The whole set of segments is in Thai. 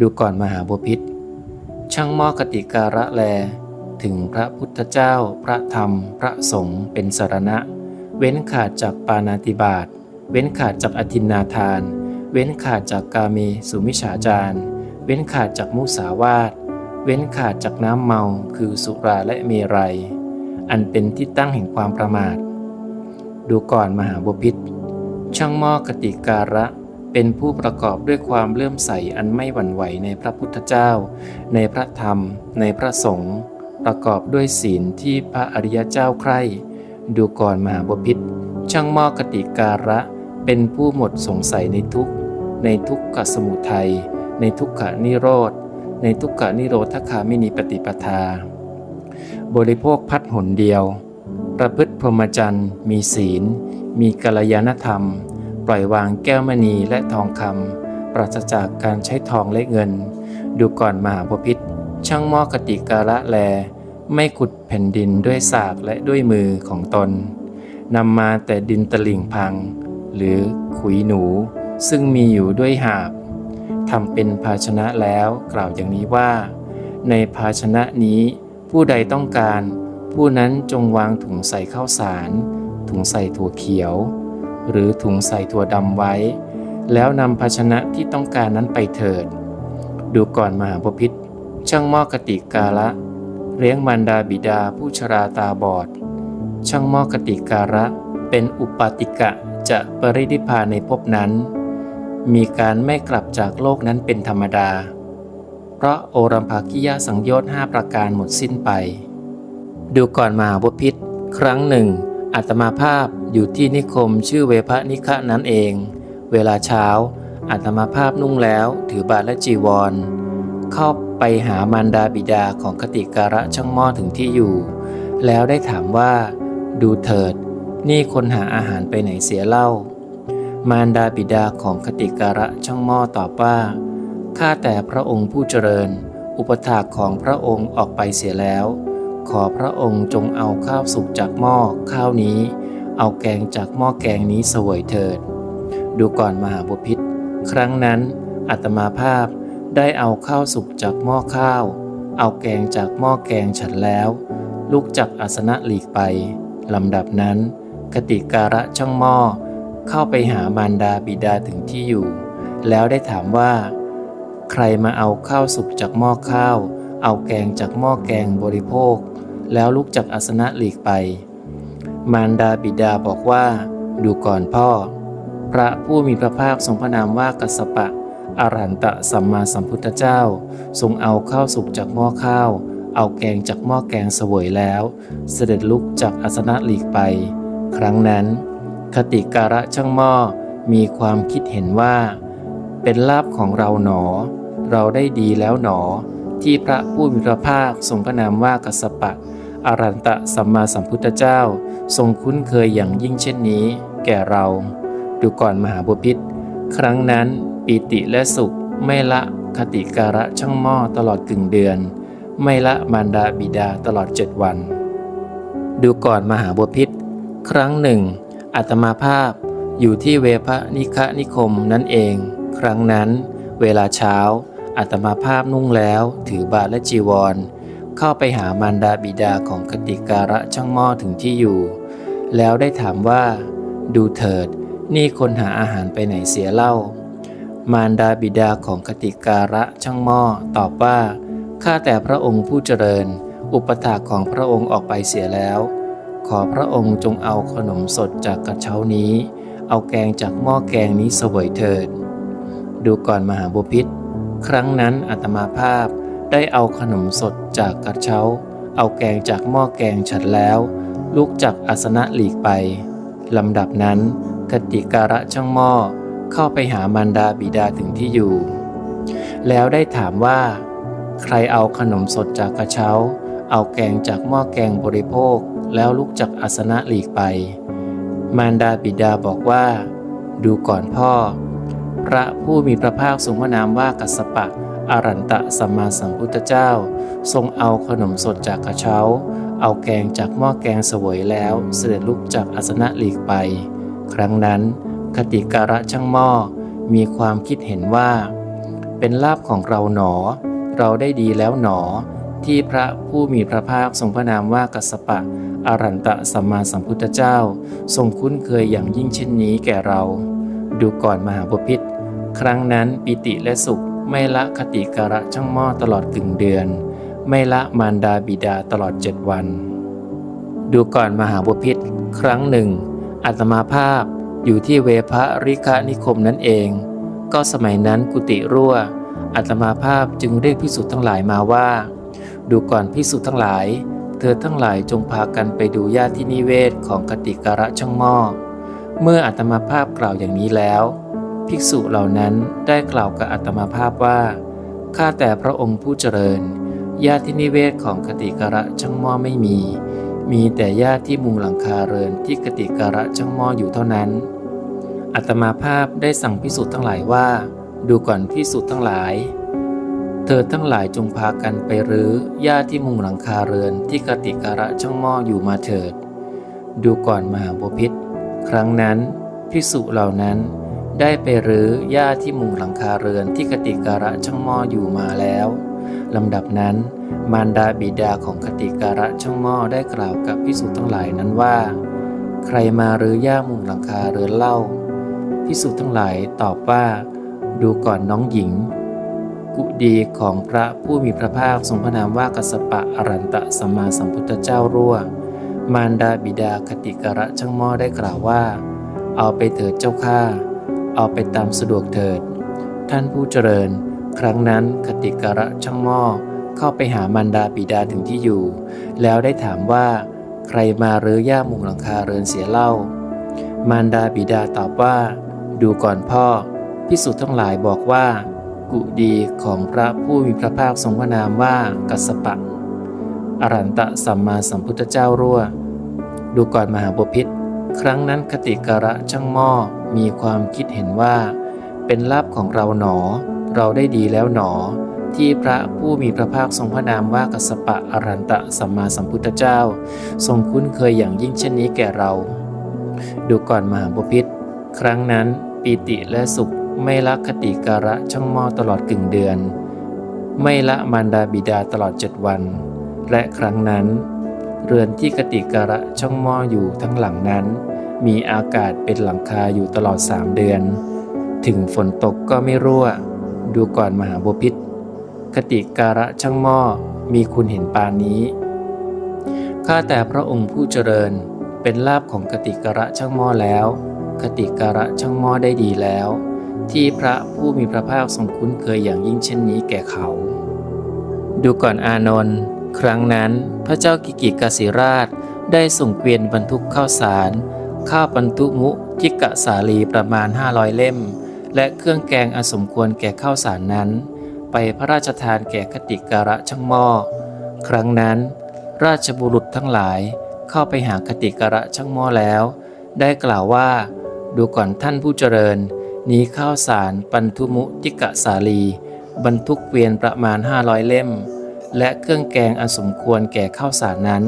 ดูก่อนมหาบพิษช่างมอกติการะแล ถึงพระพุทธเจ้า พระธรรม พระสงฆ์เป็นสารณะ เว้นขาดจากปานาติบาตเว้นขาดจากอธินนาทาน เว้นขาดจากกาเมสุมิฉาจารเว้นขาดจากมุสาวาท เว้นขาดจากน้ำเมาคือสุราและเมรัย อันเป็นที่ตั้งแห่งความประมาท ดูก่อนมหาบพิษช่างมอกติการะ เป็นผู้ประกอบด้วยความเลื่อมใสอันไม่หวั่นไหวในพระพุทธเจ้า ในพระธรรม ในพระสงฆ์ประกอบด้วยศีลที่พระอริยเจ้าใคร่ ดูก่อนมหาบพิษช่างมอกติการะ เป็นผู้หมดสงสัยในทุกในทุกขสมุทัย ในทุกขานิโรธ ในทุกขานิโรธคามินีปฏิปทา บริโภคพัดหนเดียว ประพฤติพรหมจรรย์ มีศีล มีกัลยาณธรรม ปล่อยวางแก้วมณีและทองคำปราศจากการใช้ทองและเงิน ดูก่อนมหาพพิษช่างมอกติการะแล ไม่ขุดแผ่นดินด้วยสากและด้วยมือของตนนำมาแต่ดินตะลิ่งพัง หรือขุยหนูซึ่งมีอยู่ด้วยหาบทำเป็นภาชนะแล้วกล่าวอย่างนี้ว่า ในภาชนะนี้ ผู้ใดต้องการ ผู้นั้นจงวางถุงใส่ข้าวสาร ถุงใส่ถั่วเขียว หรือถุงใส่ถั่วดำไว้ แล้วนำภาชนะที่ต้องการนั้นไปเถิด ดูก่อนมหาบพิษช่างหม้อกติกาละเลี้ยงมารดาบิดาผู้ชราตาบอด ช่างหม้อกติการะ เป็นอุปาติกะจะปรินิพานในภพนั้น มีการไม่กลับจากโลกนั้นเป็นธรรมดา เพราะโอรัมภากิยาสังโยชน์5ประการหมดสิ้นไป ดูก่อนมหาบพิษครั้งหนึ่งอาตมาภาพ อยู่ที่นิคมชื่อเวพะนิคะนั้นเอง เวลาเช้าอาตมาภาพนุ่งแล้วถือบาตรและจีวร เข้าไปหามารดาบิดาของคติการะช่างหม้อถึงที่อยู่ แล้วได้ถามว่า ดูเถิด นี่คนหาอาหารไปไหนเสียเล่า มารดาบิดาของคติการะช่างหม้อตอบว่าข้าแต่พระองค์ผู้เจริญ อุปถากของพระองค์ออกไปเสียแล้ว ขอพระองค์จงเอาข้าวสุกจากหม้อข้าวนี้ เอาแกงจากหม้อแกงนี้เสวยเถิด ดูก่อนมหาบุพิษครั้งนั้นอัตมาภาพได้เอาข้าวสุกจากหม้อข้าว เอาแกงจากหม้อแกงฉันแล้ว ลุกจากอาสนะหลีกไปลำดับนั้น คติการะช่างหม้อ เข้าไปหามารดาบิดาถึงที่อยู่ แล้วได้ถามว่า ใครมาเอาข้าวสุกจากหม้อข้าว เอาแกงจากหม้อแกงบริโภค แล้วลุกจากอาสนะหลีกไป มารดาบิดาบอกว่า ดูก่อนพ่อ พระผู้มีพระภาคทรงพระนามว่ากัสสปะ อรหันตสัมมาสัมพุทธเจ้า ทรงเอาข้าวสุกจากหม้อข้าว เอาแกงจากหม้อแกงเสวยแล้ว เสด็จลุกจากอาสนะหลีกไป ครั้งนั้น คติการะช่างหม้อมีความคิดเห็นว่า เป็นลาบของเราหนอ เราได้ดีแล้วหนอ ที่พระผู้มีพระภาคทรงพระนามว่ากัสสปะ อรันตะสัมมาสัมพุทธเจ้า ทรงคุ้นเคยอย่างยิ่งเช่นนี้ แก่เรา ดูก่อนมหาบุพิษครั้งนั้นปีติและสุขไม่ละคติการะช่างหม้อตลอดกึ่งเดือน ไม่ละมารดาบิดาตลอดเจ็ดวัน ดูก่อนมหาบุพิษครั้งหนึ่งอาตมาภาพอยู่ที่เวพนิคะนิคมนั่นเอง ครั้งนั้น เวลาเช้าอาตมาภาพนุ่งแล้วถือบาตรและจีวร เข้าไปหามารดาบิดาของคติการะช่างหม้อถึงที่อยู่ แล้วได้ถามว่า ดูเถิด นี่คนหาอาหารไปไหนเสียเล่า มารดาบิดาของคติการะช่างหม้อตอบว่า ข้าแต่พระองค์ผู้เจริญ อุปถาของพระองค์ออกไปเสียแล้ว ขอพระองค์จงเอาขนมสดจากกระเช้านี้ เอาแกงจากหม้อแกงนี้เสวยเถิด ดูก่อนมหาบุพิษครั้งนั้นอาตมาภาพได้เอาขนมสดจากกระเช้า เอาแกงจากหม้อแกงฉันแล้ว ลุกจากอาสนะหลีกไปลำดับนั้นคติการะช่างหม้อเข้าไปหามารดาบิดาถึงที่อยู่ แล้วได้ถามว่า ใครเอาขนมสดจากกระเช้า เอาแกงจากหม้อแกงบริโภคแล้วลุกจากอาสนะหลีกไป มารดาบิดาบอกว่า ดูก่อนพ่อ พระผู้มีพระภาคทรงพระนามว่ากัสสปะ อรันตะสัมมาสัมพุทธเจ้า ทรงเอาขนมสดจากกระเช้า เอาแกงจากหม้อแกงเสวยแล้วเสด็จลุกจากอาสนะหลีกไป ครั้งนั้น คติการะช่างหม้อมีความคิดเห็นว่า เป็นลาภของเราหนอ เราได้ดีแล้วหนอ ที่พระผู้มีพระภาคทรงพระนามว่ากัสสปะอรันตะสัมมาสัมพุทธเจ้า ทรงคุ้นเคยอย่างยิ่งเช่นนี้แก่เรา ดูก่อนมหาบพิษครั้งนั้นปิติและสุข ไม่ละคติการะช่างหม้อตลอดกึ่งเดือน ไม่ละมารดาบิดาตลอดเจ็ดวัน ดูก่อนมหาบพิษครั้งหนึ่งอาตมาภาพอยู่ที่เวพระริกะนิคมนั่นเอง ก็สมัยนั้นกุฏิรั่วอาตมาภาพจึงเรียกพิสุทธ์ทั้งหลายมาว่า ดูก่อนพิสุทธ์ทั้งหลาย เธอทั้งหลายจงพากันไปดูญาตินิเวศของกติการะช่างหม้อเมื่ออาตมาภาพกล่าวอย่างนี้แล้ว ภิกษุเหล่านั้นได้กล่าวกับอาตมาภาพว่า ข้าแต่พระองค์ผู้เจริญ ญาตินิเวศของกติการะช่างหม้อไม่มี มีแต่ญาติที่มุงหลังคาเรือนที่กติการะช่างหม้ออยู่เท่านั้นอาตมาภาพได้สั่งพิสุทั้งหลายว่า ดูก่อนพิสุทั้งหลาย เธอทั้งหลายจงพากันไปรื้อหญ้าที่มุงหลังคาเรือนที่กติการะช่างหม้ออยู่มาเถิด ดูก่อนมหาบพิษครั้งนั้นพิสุเหล่านั้น ได้ไปรื้อหญ้าที่มุงหลังคาเรือนที่กติการะช่างหม้ออยู่มาแล้วลำดับนั้น มารดาบิดาของกติการะช่างหม้อได้กล่าวกับพิสุทั้งหลายนั้นว่า ใครมารื้อหญ้ามุงหลังคาเรือนเล่าพิสุทั้งหลายตอบว่า ดูก่อนน้องหญิง กุดีของพระผู้มีพระภาคทรงพระนามว่ากัสปะอรันตะสัมมาสัมพุทธเจ้ารั่ว มารดาบิดาคติการะช่างหม้อได้กล่าวว่า เอาไปเถิดเจ้าข้า เอาไปตามสะดวกเถิด ท่านผู้เจริญ ครั้งนั้นคติกระช่างหม้อเข้าไปหามารดาบิดาถึงที่อยู่ แล้วได้ถามว่า ใครมาเรือย่ามุงหลังคาเรือนเสียเล่า มารดาบิดาตอบว่า ดูก่อนพ่อพิสุทธ์ทั้งหลายบอกว่า กุดีของพระผู้มีพระภาคทรงพระนามว่ากัสสปะ อรันตะสัมมาสัมพุทธเจ้ารั่ว ดูก่อนมหาบพิษ ครั้งนั้นคติการะช่างหม้อมีความคิดเห็นว่า เป็นลาภของเราหนอ เราได้ดีแล้วหนอ ที่พระผู้มีพระภาคทรงพระนามว่ากัสสปะอรันตะสัมมาสัมพุทธเจ้า ทรงคุ้นเคยอย่างยิ่งเช่นนี้แก่เรา ดูก่อนมหาบพิษครั้งนั้นปีติและสุขไม่ละคติการะช่างหม้อตลอดกึ่งเดือน ไม่ละมารดาบิดาตลอดเจ็ดวัน และครั้งนั้น เรือนที่กติการะช่องหม้ออยู่ทั้งหลังนั้น มีอากาศเป็นหลังคาอยู่ตลอดสามเดือน ถึงฝนตกก็ไม่รั่ว ดูก่อนมหาบพิษคติการะช่างหม้อมีคุณเห็นปานนี้ ข้าแต่พระองค์ผู้เจริญเป็นลาภของกติการะช่างหม้อแล้ว คติการะช่างหม้อได้ดีแล้ว ที่พระผู้มีพระภาคทรงคุ้นเคยอย่างยิ่งเช่นนี้แก่เขา ดูก่อนอานนท์ ครั้งนั้นพระเจ้ากิกิกาสิราชได้ส่งเกวียนบรรทุกข้าวสาร ข้าวบรรทุมุจิกะสาลีประมาณ 500 เล่ม และเครื่องแกงอสมควรแก่ข้าวสารนั้น ไปพระราชทานแก่คติการะช่างหม้อ ครั้งนั้น ราชบุรุษทั้งหลายเข้าไปหาคติการะช่างหม้อแล้ว ได้กล่าวว่า ดูก่อนท่านผู้เจริญ นี้ข้าวสารปันทุมุติกะสาลี บรรทุกเกวียนประมาณ 500 เล่ม และเครื่องแกงอันสมควรแก่ข้าวสารนั้น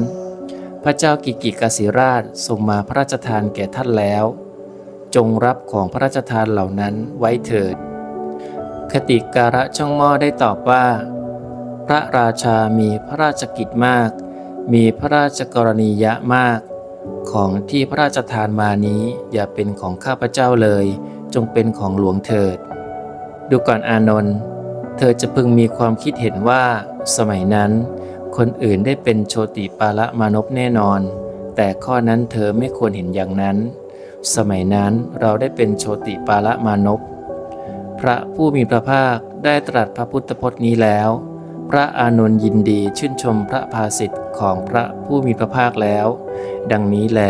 พระเจ้ากิกิกาสิราชทรงมาพระราชทานแก่ท่านแล้ว จงรับของพระราชทานเหล่านั้นไว้เถิด คติการะช่องหม้อได้ตอบว่า พระราชามีพระราชกิจมาก มีพระราชกรณียะมาก ของที่พระราชทานมานี้อย่าเป็นของข้าพเจ้าเลย จงเป็นของหลวงเถิด ดูก่อนอานนท์เธอจะพึงมีความคิดเห็นว่า สมัยนั้น คนอื่นได้เป็นโชติปาละมานพแน่นอน แต่ข้อนั้นเธอไม่ควรเห็นอย่างนั้น สมัยนั้นเราได้เป็นโชติปาละมานพพระผู้มีพระภาคได้ตรัสพระพุทธพจน์นี้แล้ว พระอานนท์ยินดีชื่นชมพระภาสิทธิ์ของพระผู้มีพระภาคแล้ว ดังนี้แล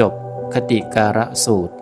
จบคติการะสูตร